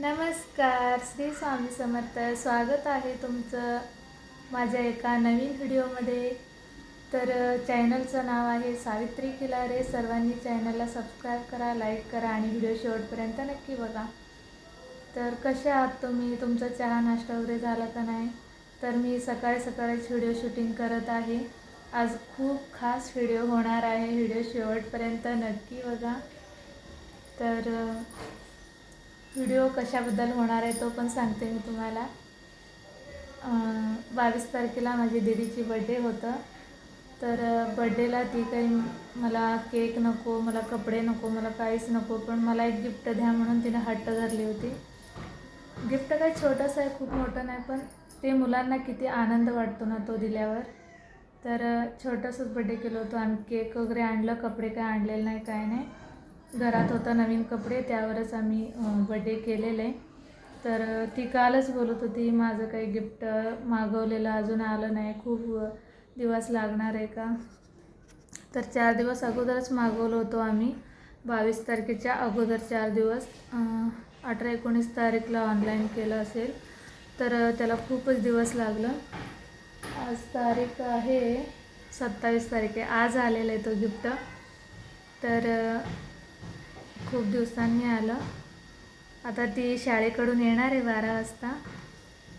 नमस्कार श्री स्वामी समर्थ. स्वागत आहे तुमचं माझ्या एका नवीन व्हिडिओमध्ये. तर चॅनलचं नाव आहे सावित्री किलारे. सर्वांनी चॅनलला सबस्क्राईब करा लाईक करा आणि व्हिडिओ शेवटपर्यंत नक्की बघा. तर कसे आहात तुम्ही? तुमचा चहा नाश्ता वगैरे झाला का नाही? तर मी सकाळी सकाळीच व्हिडिओ शूटिंग करत आहे. आज खूप खास व्हिडिओ होणार आहे. व्हिडिओ शेवटपर्यंत नक्की बघा. तर व्हिडिओ कशाबद्दल होणार आहे तो पण सांगते मी तुम्हाला. बावीस तारखेला माझी दीदीची बड्डे होतं. तर बड्डेला ती काही मला केक नको मला कपडे नको मला काहीच नको पण मला एक गिफ्ट द्या म्हणून तिने हट्ट धरली होती. गिफ्ट काही छोटंसं आहे खूप मोठं नाही पण ते मुलांना किती आनंद वाटतो ना तो दिल्यावर. तर छोटंसंच बड्डे केलं होतं. आणि केक वगैरे आणलं कपडे काय आणलेले नाही काय नाही. घरात होता नवीन कपडे त्यावरच आम्ही बड्डे केलेले. तर ती कालच बोलत होती माझं काही गिफ्ट मागवलेलं अजून आलं नाही. खूप दिवस लागणार आहे का? तर चार दिवस अगोदरच मागवलं होतो आम्ही. बावीस तारखेच्या अगोदर चार दिवस. अठरा एकोणीस तारीखला ऑनलाईन केलं असेल. तर त्याला खूपच दिवस लागलं. आज तारीख आहे सत्तावीस तारीख. आहे आज आलेला आहे तो गिफ्ट तर खूप दिवसांनी आलं. आता ती शाळेकडून येणार आहे बारा वाजता.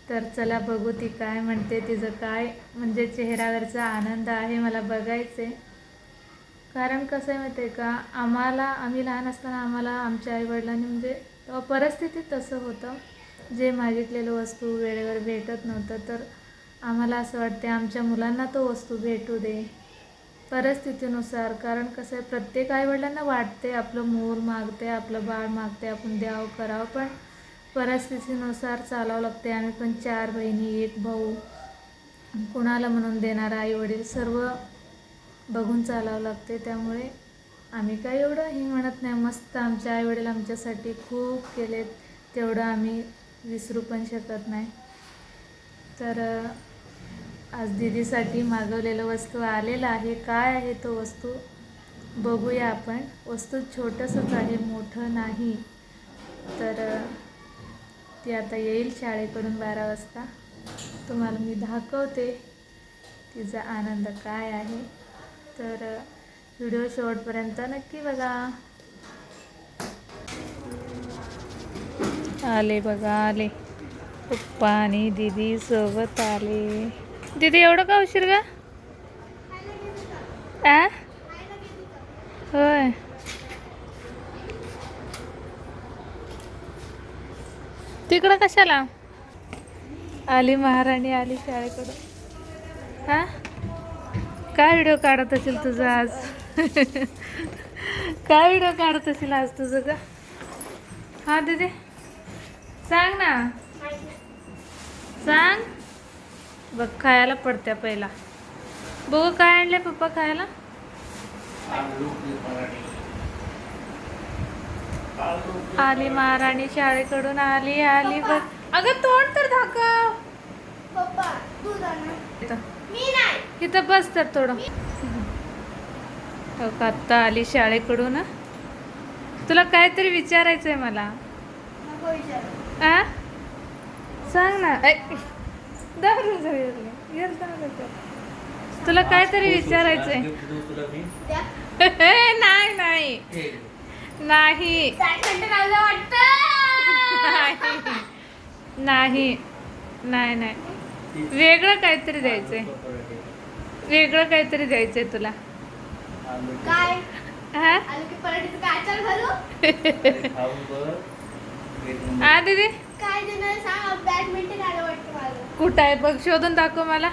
तर चला बघू ती काय म्हणते तिचं काय म्हणजे चेहऱ्यावरचा आनंद आहे मला बघायचं आहे कारण कसं आहे माहिती आहे का आम्हाला आम्ही लहान असताना आम्हाला आमच्या आईवडिलांनी म्हणजे परिस्थितीत परिस्थिती तसं होतं. जे मागितलेलं वस्तू वेळेवर भेटत नव्हतं तर आम्हाला असं वाटते आमच्या मुलांना तो वस्तू भेटू दे. परिस्थितीनुसार. कारण कसं आहे प्रत्येक आईवडिलांना वाटते आपलं मूल मागते आपलं बाळ मागते आपण द्यावं करावं पण परिस्थितीनुसार चालावं लागते. आम्ही पण चार बहिणी एक भाऊ. कुणाला म्हणून देणार आई वडील सर्व बघून चालावं लागते. त्यामुळे आम्ही काय एवढं हे म्हणत नाही. मस्त आमचे आईवडील आमच्यासाठी खूप केलेत. तेवढं आम्ही विसरू पण शकत नाही. तर आज दीदीसाठी मागवलेलं वस्तू आलेलं आहे. काय आहे तो वस्तू? बघूया आपण. वस्तू छोटंसंच आहे मोठं नाही. तर ती आता येईल शाळेकडून बारा वाजता. तुम्हाला मी दाखवते तिचा आनंद काय आहे. तर व्हिडिओ शेवटपर्यंत नक्की बघा. आले बघा आले. पप्पा आणि दीदी सोबत आले. दीदी एवढं का उशीर का आ? होय. तिकडं कशाला? आली महाराणी आली शाळेकडून हा काय व्हिडिओ काढत असेल तुझं आज? काय व्हिडिओ काढत असेल आज तुझं का हा दीदी. सांग ना. सांग. बघ खायला पडत्या पहिला. बघू काय आणले पप्पा खायला? आली महाराणी शाळेकडून आली आली बघ. अगं तोंड तर आणा इथं. बस तर थोडं. आत्ता आली शाळेकडून. तुला काहीतरी विचारायचं आहे मला सांग ना. ऐ, दारू. तुला काहीतरी विचारायचंय. नाही नाही. नाही. नाही. नाही नाही. वेगळं काहीतरी द्यायचंय. वेगळं काहीतरी द्यायचंय तुला. काय? हा? हा दीदी? काय देणार सांग बॅडमिंटन आलं वाटतं मला. कुठं आहे? बघ शोधून दाखव मला.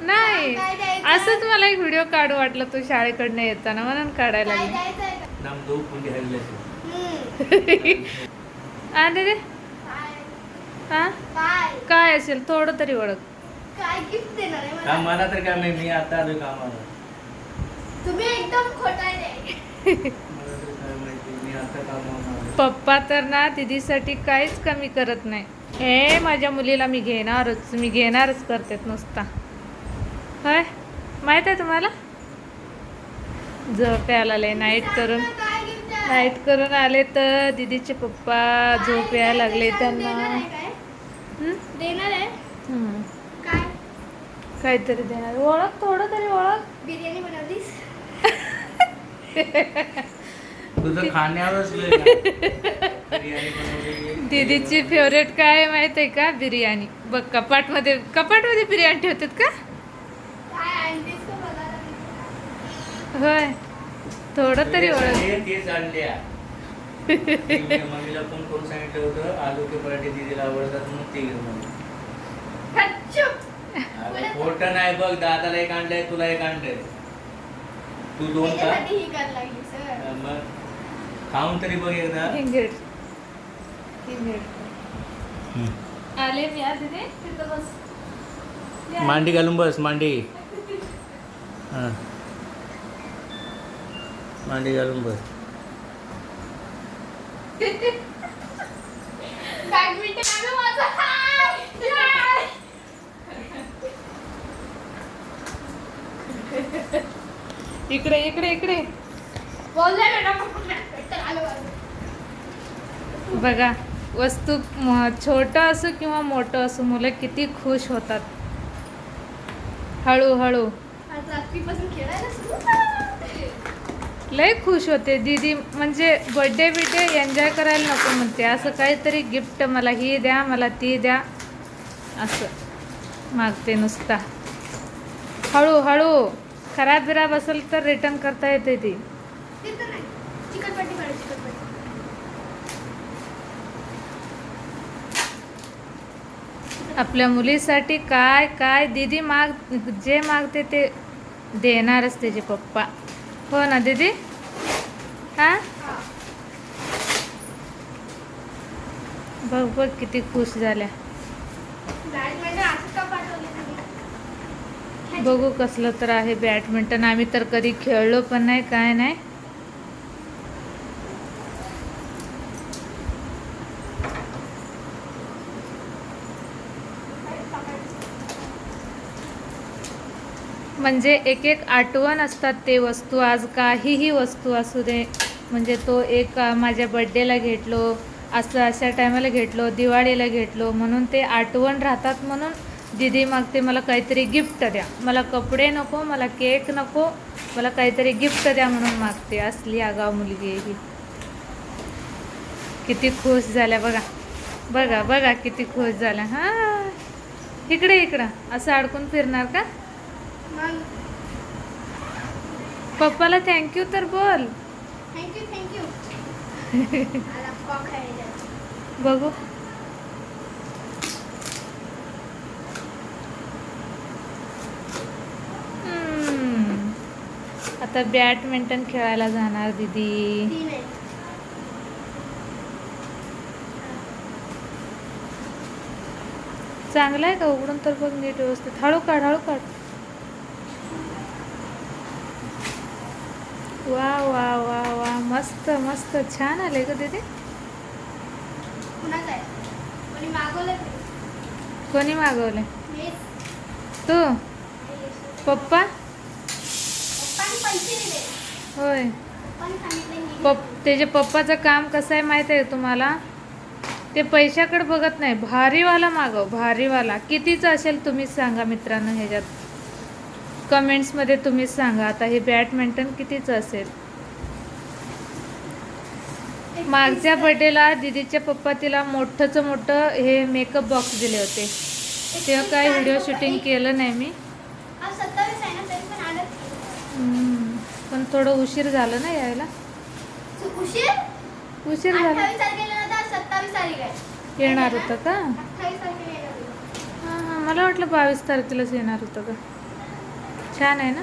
नाही. काय द्यायचं? असंच मला एक व्हिडिओ काढू वाटलं तू शाळेकडनं येताना. म्हणून काढायला काय लागले. द्यायचं आहे? का? हम्म. हा दीदी काय? हा? काय? काय असेल? थोडं तरी ओळख. काय गिफ्ट देणार आहे मला? कामाला तर काय नाही मी आता आलोय कामाला. तुम्ही एकदम खोटारडे. मला तर काय माहिती मी आता आलोय. पप्पा तर ना दीदीसाठी काहीच कमी करत नाही. हे माझ्या मुलीला मी घेणारच मी घेणारच करतेत नुसता. होय? माहीत आहे तुम्हाला? झोप यायला नाईट करून नाईट करून आले तर दीदीचे पप्पा झोप यायला लागले त्यांना. काहीतरी देणार. ओळख थोडं तरी ओळख. बिर्याणी बनवलीस? तुझं खाण्यावरच. दीदीची फेवरेट काय माहीत आहे का? बिर्याणी. बघ कपाटमध्ये कपाटमध्ये बिर्याणी ठेवतात का? होय. थोडं तरी ओळख. हे तेच आणल्या मी मम्मीला फोन करून सांगितलं होतं? आलू के पराठे दीदीला आवडतात म्हणून ते घेऊन आले. गपचूप. अरे खोटं नाही बघ दादाला एक आणलंय तुला एक आणलंय. तू दोन का मग? खाऊन तरी बघ एकदा. हिंगेड हिंगेड आले मी आज तिथं बस. मांडी घालून बस मांडी. हा. मांडी घालून बस. बॅडमिंटन आलं माझं. हाय! हाय. इकडे इकडे इकडे. बोलले मॅडम. बघा वस्तू छोटं असो किंवा मोठं असो मुलं किती खुश होतात. हळूहळू. लय खुश होते. दीदी म्हणजे बड्डे बिड्डे एन्जॉय करायला नको म्हणते. असं काहीतरी गिफ्ट मला ही द्या मला ती द्या. असं मागते नुसता. हळूहळू. खराब बिराब असेल तर रिटर्न करता येते ती तिथं नाही चिकटपट्टी काढू चिकटपट्टी आपल्या मुलीसाठी काय काय दीदी माग जे मागते ते देणारच त्याचे पप्पा. हो ना दीदी? हा? बघ बघ किती खुश झाल्या. बघू कसलं तर आहे बॅडमिंटन. आम्ही तर कधी खेळलो पण नाही काय नाही. म्हणजे एक एक आठवण असतात ते वस्तू. आज काहीही वस्तू असू दे म्हणजे तो एक माझ्या बड्डेला घेतलो असं अशा टायमाला घेतलो दिवाळीला घेतलो म्हणून ते आठवण राहतात म्हणून दीदी मागते मला काहीतरी गिफ्ट द्या. मला कपडे नको मला केक नको मला काहीतरी गिफ्ट द्या म्हणून मागते असली आगाव मुलगी ही. किती खुश झाल्या बघा. बघा बघा किती खुश झाल्या. हां. इकडे इकडं. असं अडकून फिरणार का? पप्पाला थँक्यू तर बोल. थँक्यू थँक्यू बघू. आता बॅडमिंटन खेळायला जाणार दीदी. चांगलं आहे का? उघडून तर बघ नीट व्यवस्थित. हळू काढ हळू काढ. वा वा वा वा. मस्त मस्त. छान आले का दीदी. कोणी मागवलं ते कोणी मागवले मीच तू? पप्पा? होय. पप त्याच्या पप्पाचं काम कसं आहे माहीत आहे तुम्हाला? ते पैशाकडे बघत नाही. भारीवाला मागव भारीवाला. कितीचं असेल तुम्हीच सांगा मित्रांनो ह्याच्यात. कमेंट्समध्ये तुम्हीच सांगा. आता हे बॅडमिंटन कितीचं असेल? मागच्या बर्थडेला दीदीच्या पप्पा तिला मोठंचं मोठं हे मेकअप बॉक्स दिले होते. तेव्हा काय व्हिडिओ. शूटिंग केलं नाही मी. पण थोडं उशीर झालं ना यायला? उशीर? उशीर झाला. येणार होतं का. हां हां. मला वाटलं बावीस तारखेलाच येणार होतं का छान आहे ना?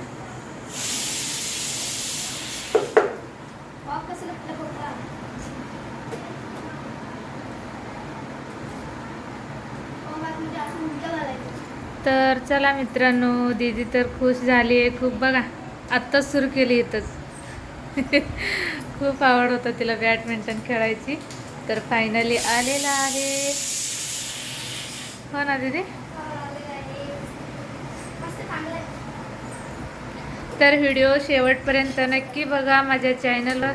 तर चला मित्रांनो दीदी तर खुश झाली आहे. खूप बघा आत्ताच सुरू केली इथंच. खूप आवड होतं तिला बॅडमिंटन खेळायची. तर फायनली आलेला आहे. हो ना दीदी मस्त चांगलं आहे. तर व्हिडिओ शेवटपर्यंत नक्की बघा माझ्या चॅनलला